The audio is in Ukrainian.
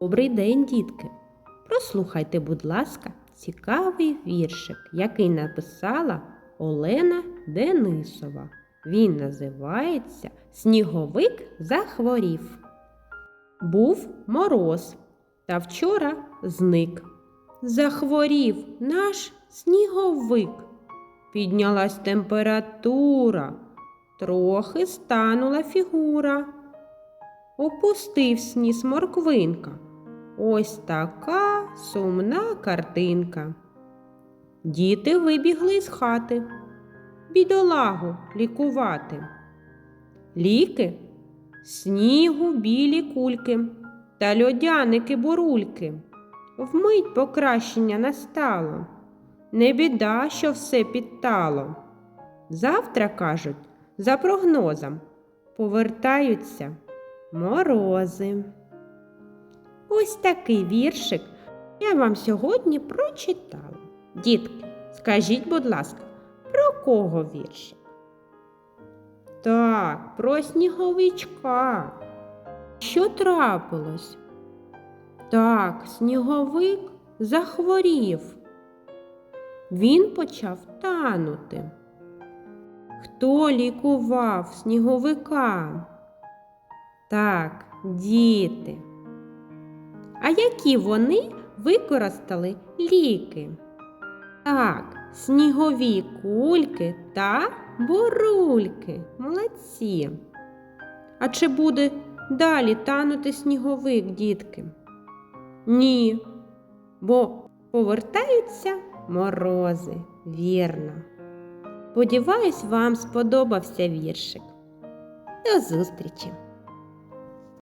Добрий день, дітки! Прослухайте, будь ласка, цікавий віршик, який написала Олена Денисова. Він називається Сніговик захворів. Був мороз, та вчора зник. Захворів наш сніговик. Піднялась температура, трохи станула фігура. Опустив сніс морквинка. Ось така сумна картинка. Діти вибігли з хати, бідолагу лікувати. Ліки снігу білі кульки та льодяники бурульки. Вмить покращення настало. Не біда, що все підтало. Завтра, кажуть, за прогнозом, повертаються морози. Ось такий віршик я вам сьогодні прочитала. Дітки, скажіть, будь ласка, про кого віршик? Так, про сніговичка. Що трапилось? Так, сніговик захворів. Він почав танути. Хто лікував сніговика? Так, діти. А які вони використали ліки? Так, снігові кульки та бурульки. Молодці. А чи буде далі танути сніговик, дітки? Ні, бо повертаються морози, вірно. Сподіваюсь, вам сподобався віршик. До зустрічі!